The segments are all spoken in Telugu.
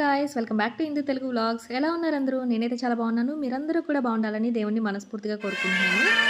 Guys welcome back to Hindi Telugu vlogs ఎలా ఉన్నారు అందరూ? నేనైతే చాలా బాగున్నాను. మీరందరూ కూడా బాగుండాలని దేవుణ్ణి మనస్ఫూర్తిగా కోరుకుంటున్నాను.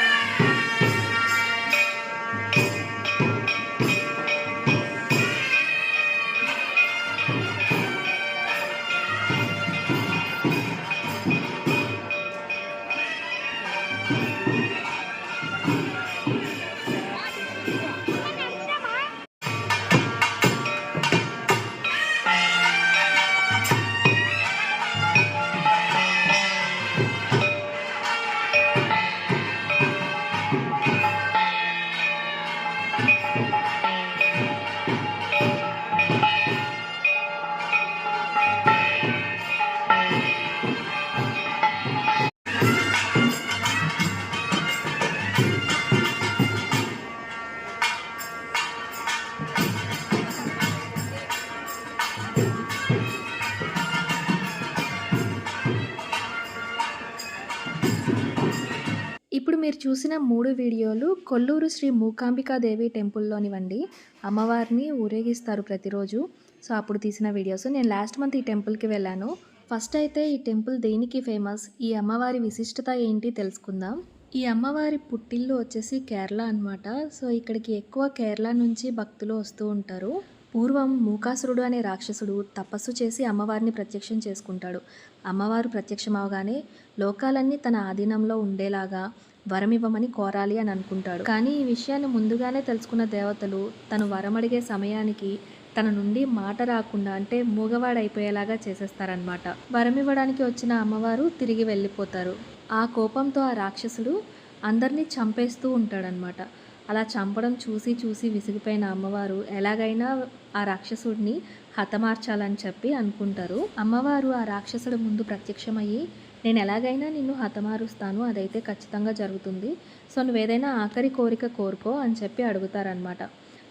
మీరు చూసిన మూడు వీడియోలు కొల్లూరు శ్రీ మూకాంబికాదేవి టెంపుల్లోనివండి. అమ్మవారిని ఊరేగిస్తారు ప్రతిరోజు. సో అప్పుడు తీసిన వీడియోస్. నేను లాస్ట్ మంత్ ఈ టెంపుల్కి వెళ్ళాను. ఫస్ట్ అయితే ఈ టెంపుల్ దేనికి ఫేమస్? ఈ అమ్మవారి విశిష్టత ఏంటి తెలుసుకుందాం. ఈ అమ్మవారి పుట్టిల్లు వచ్చేసి కేరళ అన్నమాట. సో ఇక్కడికి ఎక్కువ కేరళ నుంచి భక్తులు వస్తూ ఉంటారు. పూర్వం మూకాసురుడు అనే రాక్షసుడు తపస్సు చేసి అమ్మవారిని ప్రత్యక్షం చేసుకుంటాడు. అమ్మవారు ప్రత్యక్షమవగానే లోకాలన్నీ తన ఆధీనంలో ఉండేలాగా వరం ఇవ్వమని కోరాలి అని అనుకుంటాడు. కానీ ఈ విషయాన్ని ముందుగానే తెలుసుకున్న దేవతలు తను వరం అడిగే సమయానికి తన నుండి మాట రాకుండా అంటే మూగవాడైపోయేలాగా చేసేస్తారనమాట వరం ఇవ్వడానికి వచ్చిన అమ్మవారు తిరిగి వెళ్ళిపోతారు. ఆ కోపంతో ఆ రాక్షసుడు అందరినీ చంపేస్తూ ఉంటాడనమాట అలా చంపడం చూసి చూసి విసిగిపోయిన అమ్మవారు ఎలాగైనా ఆ రాక్షసుడిని హతమార్చాలని చెప్పి అనుకుంటారు. అమ్మవారు ఆ రాక్షసుడి ముందు ప్రత్యక్షమయ్యి నేను ఎలాగైనా నిన్ను హతమారుస్తాను అదైతే ఖచ్చితంగా జరుగుతుంది. సో నువ్వేదైనా ఆఖరి కోరిక కోరుకో అని చెప్పి అడుగుతారనమాట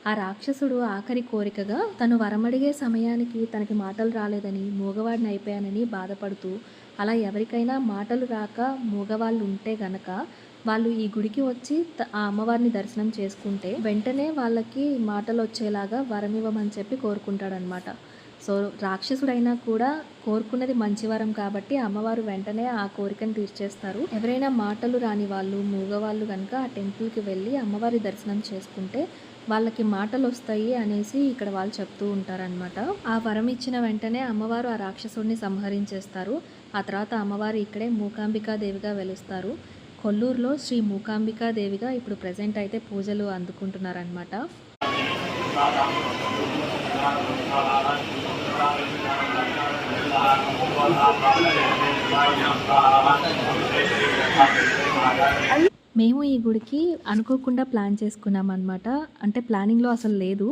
ఆ రాక్షసుడు ఆఖరి కోరికగా తను వరమడిగే సమయానికి తనకి మాటలు రాలేదని మూగవాడిని అయిపోయానని బాధపడుతూ అలా ఎవరికైనా మాటలు రాక మూగవాళ్ళు ఉంటే గనక వాళ్ళు ఈ గుడికి వచ్చి ఆ అమ్మవారిని దర్శనం చేసుకుంటే వెంటనే వాళ్ళకి మాటలు వచ్చేలాగా వరం ఇవ్వమని చెప్పి కోరుకుంటాడనమాట. సో రాక్షసుడైనా కూడా కోరుకున్నది మంచి వరం కాబట్టి అమ్మవారు వెంటనే ఆ కోరికను తీర్చేస్తారు. ఎవరైనా మాటలు రాని వాళ్ళు మూగవాళ్ళు కనుక ఆ టెంపుల్కి వెళ్ళి అమ్మవారి దర్శనం చేసుకుంటే వాళ్ళకి మాటలు వస్తాయి అనేసి ఇక్కడ వాళ్ళు చెప్తూ ఉంటారనమాట. ఆ వరం ఇచ్చిన వెంటనే అమ్మవారు ఆ రాక్షసుడిని సంహరించేస్తారు. ఆ తర్వాత అమ్మవారు ఇక్కడే మూకాంబికా దేవిగా వెలుస్తారు. కొల్లూరులో శ్రీ మూకాంబికాదేవిగా ఇప్పుడు ప్రజెంట్ అయితే పూజలు అందుకుంటున్నారనమాట మేము ఈ గుడికి అనుకోకుండా ప్లాన్ చేసుకున్నాం అనమాట అంటే ప్లానింగ్లో అసలు లేదు.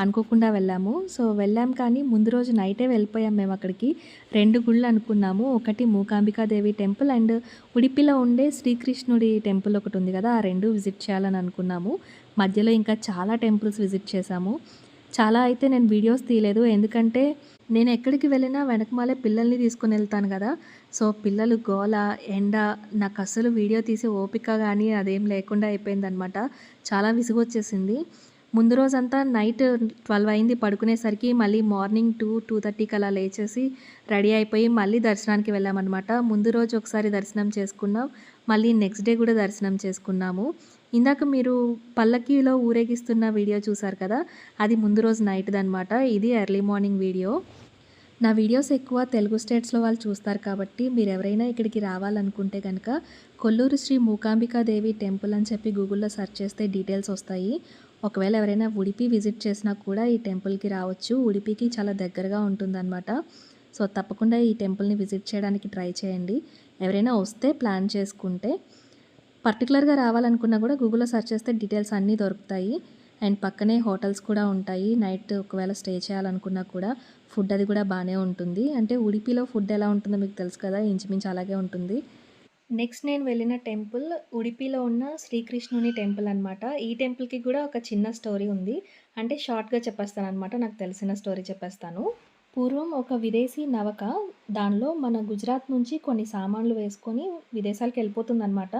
అనుకోకుండా వెళ్ళాము. సో వెళ్ళాం కానీ ముందు రోజు నైటే వెళ్ళిపోయాం మేము అక్కడికి. రెండు గుళ్ళు అనుకున్నాము. ఒకటి మూకాంబికాదేవి టెంపుల్ అండ్ ఉడిపిలో ఉండే శ్రీకృష్ణుడి టెంపుల్ ఒకటి ఉంది కదా ఆ రెండు విజిట్ చేయాలని అనుకున్నాము. మధ్యలో ఇంకా చాలా టెంపుల్స్ విజిట్ చేశాము. చాలా అయితే నేను వీడియోస్ తీయలేదు. ఎందుకంటే నేను ఎక్కడికి వెళ్ళినా వెనకమాలే పిల్లల్ని తీసుకుని వెళ్తాను కదా. సో పిల్లలు గోల ఎండ నాకు అసలు వీడియో తీసే ఓపిక కానీ అదేం లేకుండా అయిపోయిందనమాట చాలా విసుగు వచ్చేసింది ముందు రోజంతా నైట్ ట్వెల్వ్ అయింది పడుకునేసరికి మళ్ళీ మార్నింగ్ టూ టూ థర్టీకి అలా లేచేసి రెడీ అయిపోయి మళ్ళీ దర్శనానికి వెళ్ళామన్నమాట. ముందు రోజు ఒకసారి దర్శనం చేసుకున్నాం మళ్ళీ నెక్స్ట్ డే కూడా దర్శనం చేసుకున్నాము. ఇందాక మీరు పల్లకీలో ఊరేగిస్తున్న వీడియో చూసారు కదా అది ముందు రోజు నైట్ది అనమాట ఇది ఎర్లీ మార్నింగ్ వీడియో. నా వీడియోస్ ఎక్కువ తెలుగు స్టేట్స్లో వాళ్ళు చూస్తారు కాబట్టి మీరు ఎవరైనా ఇక్కడికి రావాలనుకుంటే కనుక కొల్లూరు శ్రీ మూకాంబికాదేవి టెంపుల్ అని చెప్పి గూగుల్లో సెర్చ్ చేస్తే డీటెయిల్స్ వస్తాయి. ఒకవేళ ఎవరైనా ఉడిపి విజిట్ చేసినా కూడా ఈ టెంపుల్కి రావచ్చు. ఉడిపికి చాలా దగ్గరగా ఉంటుందన్నమాట. సో తప్పకుండా ఈ టెంపుల్ని విజిట్ చేయడానికి ట్రై చేయండి. ఎవరైనా వస్తే ప్లాన్ చేసుకుంటే పర్టికులర్గా రావాలనుకున్నా కూడా గూగుల్లో సెర్చ్ చేస్తే డీటెయిల్స్ అన్నీ దొరుకుతాయి. అండ్ పక్కనే హోటల్స్ కూడా ఉంటాయి. నైట్ ఒకవేళ స్టే చేయాలనుకున్నా కూడా ఫుడ్ అది కూడా బాగానే ఉంటుంది. అంటే ఉడిపిలో ఫుడ్ ఎలా ఉంటుందో మీకు తెలుసు కదా ఇంచుమించు అలాగే ఉంటుంది. నెక్స్ట్ నేను వెళ్ళిన టెంపుల్ ఉడిపిలో ఉన్న శ్రీకృష్ణుని టెంపుల్ అనమాట ఈ టెంపుల్కి కూడా ఒక చిన్న స్టోరీ ఉంది. అంటే షార్ట్గా చెప్పేస్తాను అనమాట నాకు తెలిసిన స్టోరీ చెప్పేస్తాను. పూర్వం ఒక విదేశీ నవక దానిలో మన గుజరాత్ నుంచి కొన్ని సామాన్లు వేసుకొని విదేశాలకు వెళ్ళిపోతుందన్నమాట.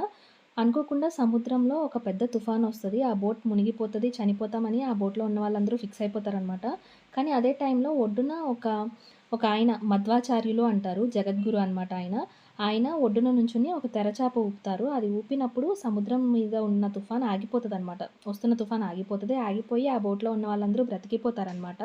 అనుకోకుండా సముద్రంలో ఒక పెద్ద తుఫాన్ వస్తుంది. ఆ బోట్ మునిగిపోతుంది చనిపోతామని ఆ బోట్లో ఉన్న వాళ్ళందరూ ఫిక్స్ అయిపోతారనమాట కానీ అదే టైంలో ఒడ్డున ఒక ఒక ఆయన మధ్వాచార్యులు అంటారు జగద్గురు అనమాట ఆయన. ఆయన ఒడ్డున నుంచుని ఒక తెరచాప ఊపుతారు. అది ఊపినప్పుడు సముద్రం మీద ఉన్న తుఫాన్ ఆగిపోతుంది అనమాట వస్తున్న తుఫాన్ ఆగిపోతుంది. ఆగిపోయి ఆ బోట్లో ఉన్న వాళ్ళందరూ బ్రతికిపోతారనమాట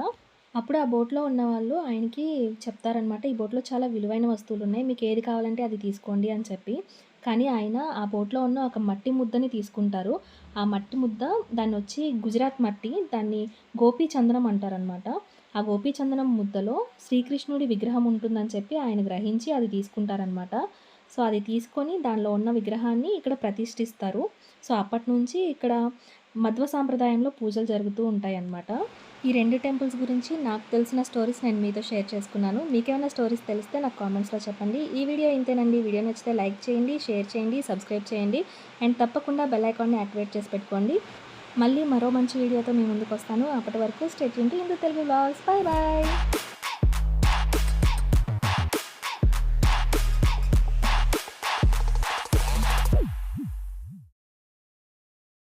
అప్పుడు ఆ బోట్లో ఉన్న వాళ్ళు ఆయనకి చెప్తారనమాట ఈ బోట్లో చాలా విలువైన వస్తువులు ఉన్నాయి మీకు ఏది కావాలంటే అది తీసుకోండి అని చెప్పి. కానీ ఆయన ఆ బోట్లో ఉన్న ఒక మట్టి ముద్దని తీసుకుంటారు. ఆ మట్టి ముద్ద దాన్ని వచ్చి గుజరాత్ మట్టి దాన్ని గోపీ చందనం అంటారనమాట ఆ గోపీచందనం ముద్దలో శ్రీకృష్ణుడి విగ్రహం ఉంటుందని చెప్పి ఆయన గ్రహించి అది తీసుకుంటారనమాట సో అది తీసుకొని దానిలో ఉన్న విగ్రహాన్ని ఇక్కడ ప్రతిష్ఠిస్తారు. సో అప్పటి నుంచి ఇక్కడ మధ్వ సాంప్రదాయంలో పూజలు జరుగుతూ ఉంటాయి అన్నమాట ఈ రెండు టెంపుల్స్ గురించి నాకు తెలిసిన స్టోరీస్ నేను మీతో షేర్ చేసుకున్నాను. మీకేమైనా స్టోరీస్ తెలిస్తే నాకు కామెంట్స్లో చెప్పండి. ఈ వీడియో ఇంతేనండి. వీడియో నచ్చితే లైక్ చేయండి షేర్ చేయండి సబ్స్క్రైబ్ చేయండి. అండ్ తప్పకుండా బెల్ ఐకాన్ని యాక్టివేట్ చేసి పెట్టుకోండి. మళ్ళీ మరో మంచి వీడియోతో మీ ముందుకు వస్తాను. అప్పటి వరకు స్టేట్ ఇంటి Hindi Telugu vlogs bye bye